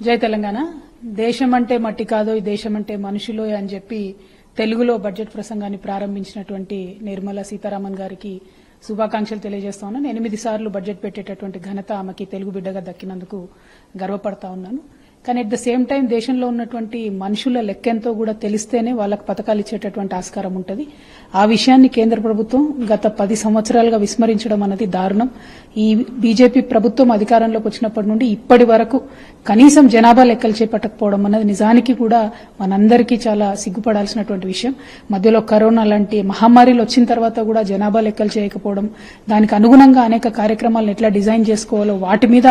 జై తెలంగాణ. దేశం అంటే మట్టి కాదో ఈ దేశం అంటే మనుషులో అని చెప్పి తెలుగులో బడ్జెట్ ప్రసంగాన్ని ప్రారంభించినటువంటి నిర్మలా సీతారామన్ గారికి శుభాకాంక్షలు తెలియజేస్తా ఉన్నాను. ఎనిమిది సార్లు బడ్జెట్ పెట్టేటటువంటి ఘనత ఆమెకి తెలుగు బిడ్డగా దక్కినందుకు గర్వపడతా ఉన్నాను. కానీ అట్ ద సేమ్ టైం దేశంలో ఉన్నటువంటి మనుషుల లెక్కెంతో కూడా తెలిస్తేనే వాళ్ళకు పథకాలు ఇచ్చేటటువంటి ఆస్కారం ఉంటుంది. ఆ విషయాన్ని కేంద్ర ప్రభుత్వం గత పది సంవత్సరాలుగా విస్మరించడం అన్నది దారుణం. ఈ బీజేపీ ప్రభుత్వం అధికారంలోకి వచ్చినప్పటి నుండి ఇప్పటి వరకు కనీసం జనాభా లెక్కలు చేపట్టకపోవడం అన్నది నిజానికి కూడా మనందరికీ చాలా సిగ్గుపడాల్సినటువంటి విషయం. మధ్యలో కరోనా లాంటి మహమ్మారిలు వచ్చిన తర్వాత కూడా జనాభా లెక్కలు చేయకపోవడం దానికి అనుగుణంగా అనేక కార్యక్రమాలను ఎట్లా డిజైన్ చేసుకోవాలో వాటి మీద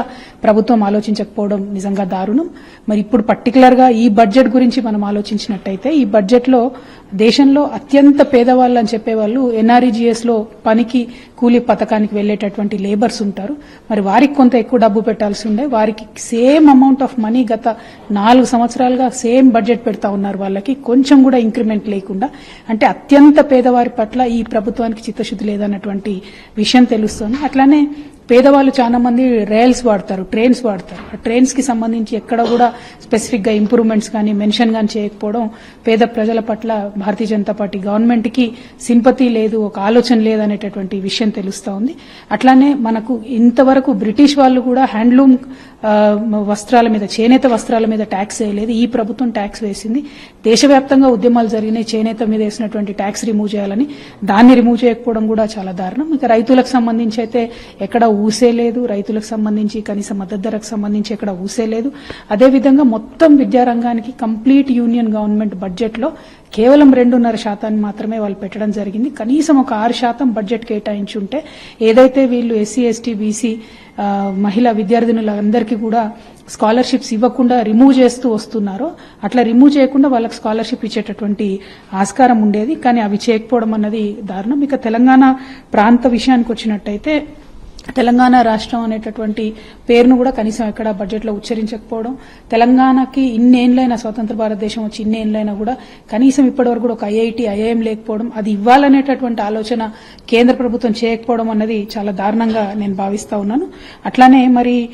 ప్రభుత్వం ఆలోచించకపోవడం నిజంగా దారుణం. మరి ఇప్పుడు పర్టికులర్గా ఈ బడ్జెట్ గురించి మనం ఆలోచించినట్టయితే ఈ బడ్జెట్లో దేశంలో అత్యంత పేదవాళ్ళు అని చెప్పేవాళ్ళు ఎన్ఆర్ఈజీఎస్లో పనికి కూలీ పథకానికి వెళ్ళేటటువంటి లేబర్స్ ఉంటారు. మరి వారికి కొంత ఎక్కువ డబ్బు పెట్టాల్సి ఉండే వారికి సేమ్ అమౌంట్ ఆఫ్ మనీ గత నాలుగు సంవత్సరాలుగా సేమ్ బడ్జెట్ పెడతా ఉన్నారు వాళ్ళకి. కొంచెం కూడా ఇంక్రిమెంట్ లేకుండా అంటే అత్యంత పేదవారి పట్ల ఈ ప్రభుత్వానికి చిత్తశుద్ధి లేదన్నటువంటి విషయం తెలుస్తోంది. అట్లానే పేదవాళ్ళు చాలా మంది రైల్స్ వాడతారు ట్రైన్స్ వాడతారు. ఆ ట్రైన్స్కి సంబంధించి ఎక్కడ కూడా స్పెసిఫిక్గా ఇంప్రూవ్మెంట్స్ కానీ మెన్షన్ కానీ చేయకపోవడం పేద ప్రజల పట్ల భారతీయ జనతా పార్టీ గవర్నమెంట్కి సింపతి లేదు ఒక ఆలోచన లేదనేటటువంటి విషయం తెలుస్తా ఉంది. అట్లానే మనకు ఇంతవరకు బ్రిటిష్ వాళ్ళు కూడా హ్యాండ్లూమ్ వస్త్రాల మీద చేనేత వస్త్రాల మీద ట్యాక్స్ వేయలేదు. ఈ ప్రభుత్వం ట్యాక్స్ వేసింది. దేశవ్యాప్తంగా ఉద్యమాలు జరిగినాయి. చేనేత మీద వేసినటువంటి ట్యాక్స్ రిమూవ్ చేయాలని. దాన్ని రిమూవ్ చేయకపోవడం కూడా చాలా దారుణం. ఇక రైతులకు సంబంధించి అయితే ఎక్కడ ఊసే లేదు రైతులకు సంబంధించి కనీస మద్దతు ధరకు సంబంధించి ఎక్కడ ఊసే లేదు. అదేవిధంగా మొత్తం విద్యారంగానికి కంప్లీట్ యూనియన్ గవర్నమెంట్ బడ్జెట్లో కేవలం రెండున్నర శాతాన్ని మాత్రమే వాళ్ళు పెట్టడం జరిగింది. కనీసం ఒక ఆరు శాతం బడ్జెట్ కేటాయించి ఉంటే ఏదైతే వీళ్ళు ఎస్సీ ఎస్టీ బీసీ మహిళా విద్యార్థినులందరికీ కూడా స్కాలర్షిప్స్ ఇవ్వకుండా రిమూవ్ చేస్తూ వస్తున్నారో అట్లా రిమూవ్ చేయకుండా వాళ్ళకి స్కాలర్షిప్ ఇచ్చేటటువంటి ఆస్కారం ఉండేది. కానీ అవి చేయకపోవడం అన్నది దారుణం. ఇక తెలంగాణ ప్రాంత విషయానికి వచ్చినట్టయితే తెలంగాణ రాష్ట్రం అనేటటువంటి పేరును కూడా కనీసం ఎక్కడ బడ్జెట్లో ఉచ్చరించకపోవడం తెలంగాణకి ఇన్నేళ్ళైనా స్వతంత్ర భారతదేశం వచ్చి ఇన్నేళ్ళైనా కూడా కనీసం ఇప్పటివరకు కూడా ఒక ఐఐటి ఐఐఎం లేకపోవడం అది ఇవ్వాలనేటటువంటి ఆలోచన కేంద్ర ప్రభుత్వం చేయకపోవడం అన్నది చాలా దారుణంగా నేను భావిస్తా ఉన్నాను. అట్లానే మరి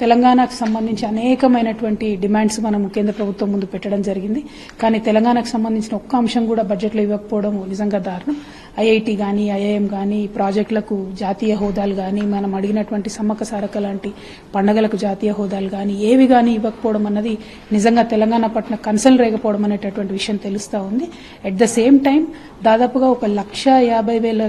తెలంగాణకు సంబంధించి అనేకమైనటువంటి డిమాండ్స్ మనం కేంద్ర ప్రభుత్వం ముందు పెట్టడం జరిగింది. కానీ తెలంగాణకు సంబంధించిన ఒక్క అంశం కూడా బడ్జెట్లో ఇవ్వకపోవడం నిజంగా దారుణం. ఐఐటి కానీ ఐఐఎం కానీ ప్రాజెక్టులకు జాతీయ హోదాలు కానీ మనం అడిగినటువంటి సమ్మక సారక లాంటి పండగలకు జాతీయ హోదాలు కానీ ఏవి కానీ ఇవ్వకపోవడం అన్నది నిజంగా తెలంగాణ పట్ల కన్సర్న్ రేగపోవడం అనేటటువంటి విషయం తెలుస్తా ఉంది. అట్ ద సేమ్ టైం దాదాపుగా ఒక లక్ష యాభై వేల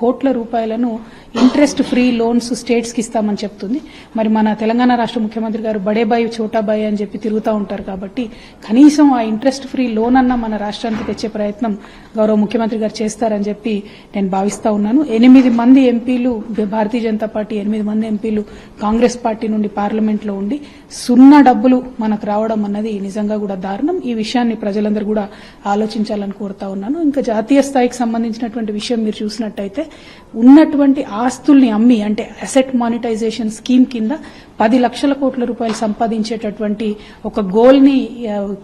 కోట్ల రూపాయలను ఇంట్రెస్ట్ ఫ్రీ లోన్స్ స్టేట్స్కి ఇస్తామని చెప్తుంది. మరి మన తెలంగాణ రాష్ట్ర ముఖ్యమంత్రి గారు బడేబాయి చోటాబాయి అని చెప్పి తిరుగుతూ ఉంటారు కాబట్టి కనీసం ఆ ఇంట్రెస్ట్ ఫ్రీ లోన్ అన్న మన రాష్ట్రానికి తెచ్చే ప్రయత్నం గౌరవ ముఖ్యమంత్రి గారు చేస్తారని చెప్పి నేను భావిస్తా ఉన్నాను. ఎనిమిది మంది ఎంపీలు భారతీయ జనతా పార్టీ ఎనిమిది మంది ఎంపీలు కాంగ్రెస్ పార్టీ నుండి పార్లమెంట్లో ఉండి సున్నా డబ్బులు మనకు రావడం అన్నది నిజంగా కూడా దారుణం. ఈ విషయాన్ని ప్రజలందరూ కూడా ఆలోచించాలని కోరుతా ఉన్నాను. ఇంకా జాతీయ స్థాయికి సంబంధించినటువంటి విషయం మీరు చూసినట్టయితే ఉన్నటువంటి ఆస్తుల్ని అమ్మి అంటే అసెట్ మానిటైజేషన్ స్కీమ్ కింద పది లక్షల కోట్ల రూపాయలు సంపాదించేటటువంటి ఒక గోల్ని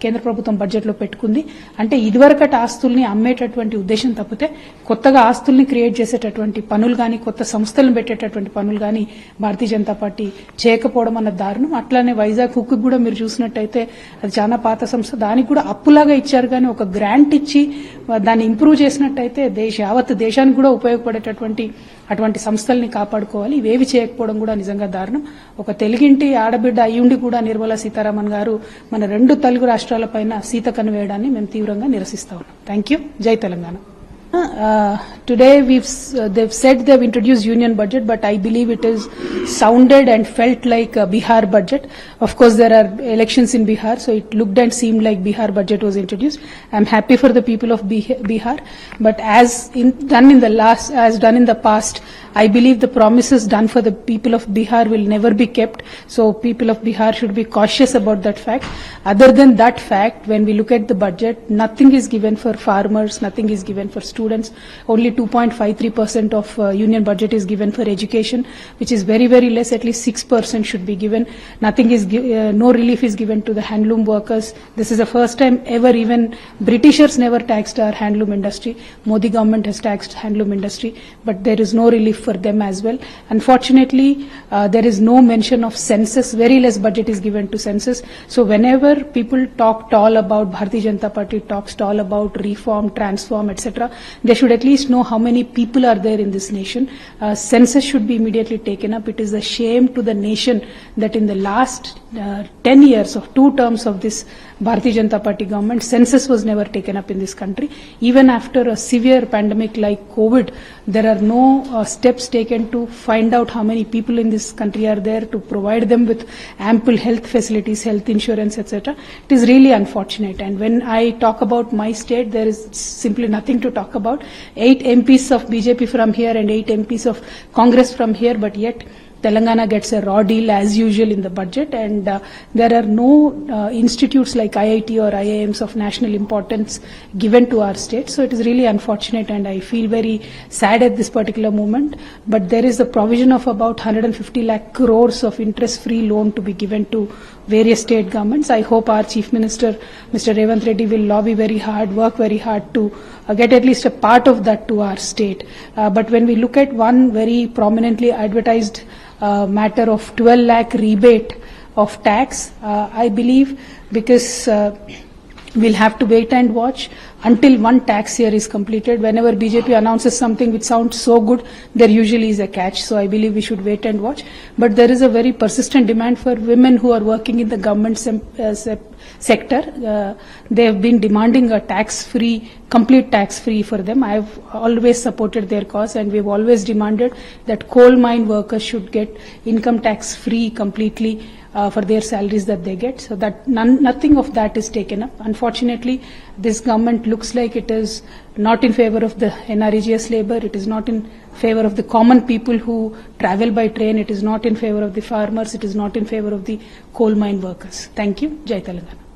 కేంద్ర ప్రభుత్వం బడ్జెట్లో పెట్టుకుంది. అంటే ఇదివరకటి ఆస్తుల్ని అమ్మేటటువంటి ఉద్దేశం తప్పితే కొత్తగా ఆస్తుల్ని క్రియేట్ చేసేటటువంటి పనులు గాని కొత్త సంస్థలను పెట్టేటటువంటి పనులు గాని భారతీయ జనతా పార్టీ చేయకపోవడం అన్న దారుణం. అట్లానే వైజాగ్ హుక్ కూడా మీరు చూసినట్టయితే అది చాలా పాత సంస్థ. దానికి కూడా అప్పులాగా ఇచ్చారు కానీ ఒక గ్రాంట్ ఇచ్చి దాన్ని ఇంప్రూవ్ చేసినట్టయితే దేశ యావత్ దేశానికి కూడా ఉపయోగపడేటటువంటి అటువంటి సంస్థల్ని కాపాడుకోవాలి. ఇవేవి చేయకపోవడం కూడా నిజంగా దారుణం. ఒక తెలుగింటి ఆడబిడ్డ అయ్యుండి కూడా నిర్మలా సీతారామన్ గారు మన రెండు తెలుగు రాష్ట్రాలపైన సీత కన్ను వేయడాన్ని మేము తీవ్రంగా నిరసిస్తా ఉన్నాం. థ్యాంక్ యూ జై Telangana. Uh, today we've uh, they've said they've introduced union budget but i believe it is sounded and felt like a bihar budget. Of course there are elections in bihar so it looked and seemed like bihar budget was introduced. I'm happy for the people of bihar but as in, done in the last as done in the past i believe the promises done for the people of bihar will never be kept. So people of bihar should be cautious about that fact. Other than that fact when we look at the budget nothing is given for farmers nothing is given for students. Only 2.53% of uh, union budget is given for education which is very very less. At least 6% should be given. Nothing is uh, no relief is given to the handloom workers. This is the first time ever even britishers never taxed our handloom industry. Modi government has taxed handloom industry but there is no relief for them as well. Unfortunately, uh, there is no mention of census. Very less budget is given to census. So whenever people talk tall about Bharatiya Janata Party talks tall about reform, transform, etc., they should at least know how many people are there in this nation. Uh, census should be immediately taken up. It is a shame to the nation that in the last uh, 10 years of two terms of this Bharatiya Janata Party government, census was never taken up in this country. Even after a severe pandemic like COVID, there are no uh, steps taken to find out how many people in this country are there to provide them with ample health facilities, health insurance, etc. It is really unfortunate. And when I talk about my state, there is simply nothing to talk about. Eight MPs of BJP from here and eight MPs of Congress from here, but yet Telangana gets a raw deal as usual in the budget, and uh, there are no uh, institutes like IIT or IIMs of national importance given to our state. So it is really unfortunate, and I feel very sad at this particular moment. But there is a provision of about 150 lakh crores of interest-free loan to be given to various state governments. I hope our Chief Minister, Mr. Revant Reddy, will lobby very hard, work very hard to uh, get at least a part of that to our state. Uh, but when we look at one very prominently advertised uh, matter of 12 lakh rebate of tax, uh, I believe because uh, we'll have to wait and watch until one tax year is completed. Whenever BJP announces something which sounds so good, there usually is a catch. So I believe we should wait and watch. But there is a very persistent demand for women who are working in the government uh, se- sector. Uh, they have been demanding a tax-free, complete tax-free for them. I have always supported their cause, and we have always demanded that coal mine workers should get income tax-free completely uh, for their salaries that they get. So that none, nothing of that is taken up. Unfortunately, this government looks like it is not in favor of the NREGS labor. It is not in favor of the common people who travel by train. It is not in favor of the farmers. It is not in favor of the coal mine workers. Thank you. Jai Telangana.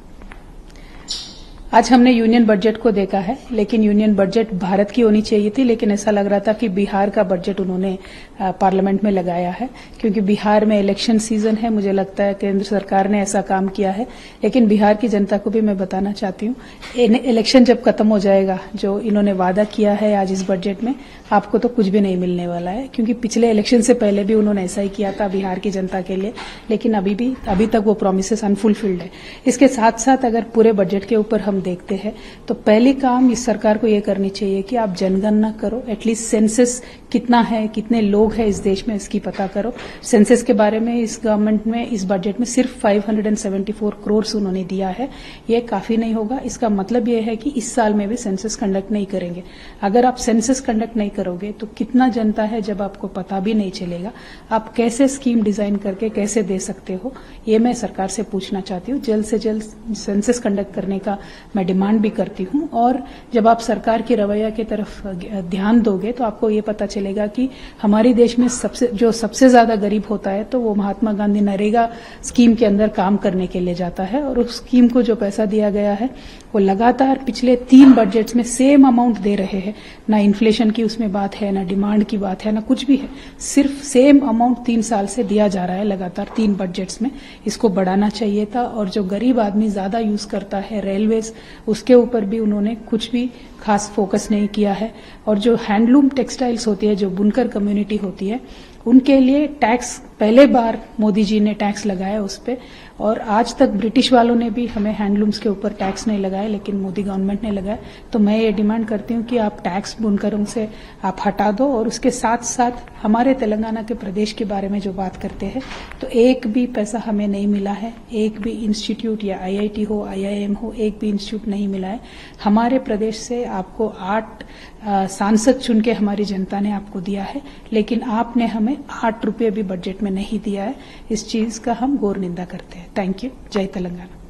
आज हमने union budget को देखा है, लेकिन union budget Bharat की होनी चाहिए थी, लेकिन ऐसा लग रहा था कि बिहार का बजट उन्होंने पार्लियामेंट में लगाया है, क्योंकि बिहार में इलेक्शन सीज़न है, मुझे लगता है केंद्र सरकार ने ऐसा काम किया है, लेकिन बिहार की जनता को भी मैं बताना चाहती हूँ इलेक्शन जब खत्म हो जाएगा, जो इन्होंने वादा किया है आज इस बजट में, आपको तो कुछ भी नहीं मिलने वाला है, क्योंकि पिछले इलेक्शन से पहले भी उन्होंने ऐसा ही किया था बिहार की जनता के लिए, लेकिन अभी भी, अभी तक वो प्रोमिस अनफुलफिल्ड है। इसके साथ साथ अगर पूरे बजट के ऊपर हम देखते हैं। तो पहली काम इस सरकार को ये करनी चाहिए कि आप जनगणना करो एटलीस्ट सेंसस कितना है, कितने लोग हैं इस देश में, इसकी पता करो। सेंसस के बारे में इस गवर्नमेंट में, इस बजट में सिर्फ़ 574 करोड़ उन्होंने दिया है। ये काफ़ी नहीं होगा। इसका मतलब ये है कि इस साल में भी सेंसस कंडक्ट नहीं करेंगे। अगर आप सेंसस कंडक्ट नहीं करोगे तो कितना जनता है जब आपको पता भी नहीं चलेगा। आप कैसे स्कीम डिज़ाइन करके कैसे दे सकते हो, ये मैं सरकार से पूछना चाहती हूँ। जल्द से जल्द सेंसस कंडक्ट करने का मैं डिमांड भी करती हूँ। और जब आप सरकार की रवैया की तरफ़ ध्यान दोगे तो आपको ये पता चलेगा कि हमारे देश में सबसे, जो सबसे ज़्यादा गरीब होता है तो वो महात्मा गांधी नरेगा स्कीम के अंदर काम करने के लिए जाता है और उस स्कीम को जो पैसा दिया गया है, वो लगातार पिछले तीन बजट्स में सेम अमाउंट दे रहे हैं। ना इन्फ्लेशन की उसमें बात है, ना डिमांड की बात है, ना कुछ भी है। सिर्फ़ सेम अमाउंट तीन साल से दिया जा रहा है लगातार तीन बजट्स में। इसको बढ़ाना चाहिए था और जो गरीब आदमी ज़्यादा यूज़ करता है रेलवेज उसके ऊपर भी उन्होंने कुछ भी खास फोकस नहीं किया है। और जो हैंडलूम टेक्सटाइल्स होती है जो बुनकर कम्युनिटी होती है उनके लिए टैक्स, पहले बार मोदी जी ने टैक्स लगाया उस पर और आज तक ब्रिटिश वालों ने भी हमें हैंडलूम्स के ऊपर टैक्स नहीं लगाया, लेकिन मोदी गवर्नमेंट ने लगाया। तो मैं ये डिमांड करती हूँ कि आप टैक्स बुनकरों से आप हटा दो, और उसके साथ साथ हमारे तेलंगाना के प्रदेश के बारे में जो बात करते हैं तो एक भी पैसा हमें नहीं मिला है। एक भी इंस्टीट्यूट या आईआईटी हो आईआईएम हो, एक भी इंस्टीट्यूट नहीं मिला है। हमारे प्रदेश से आपको आठ सांसद चुन के हमारी जनता ने आपको दिया है, लेकिन आपने हमें आठ रुपये भी बजट में नहीं दिया है। इस चीज़ का हम गौर निंदा करते हैं। थैंक यू जय तेलंगाना।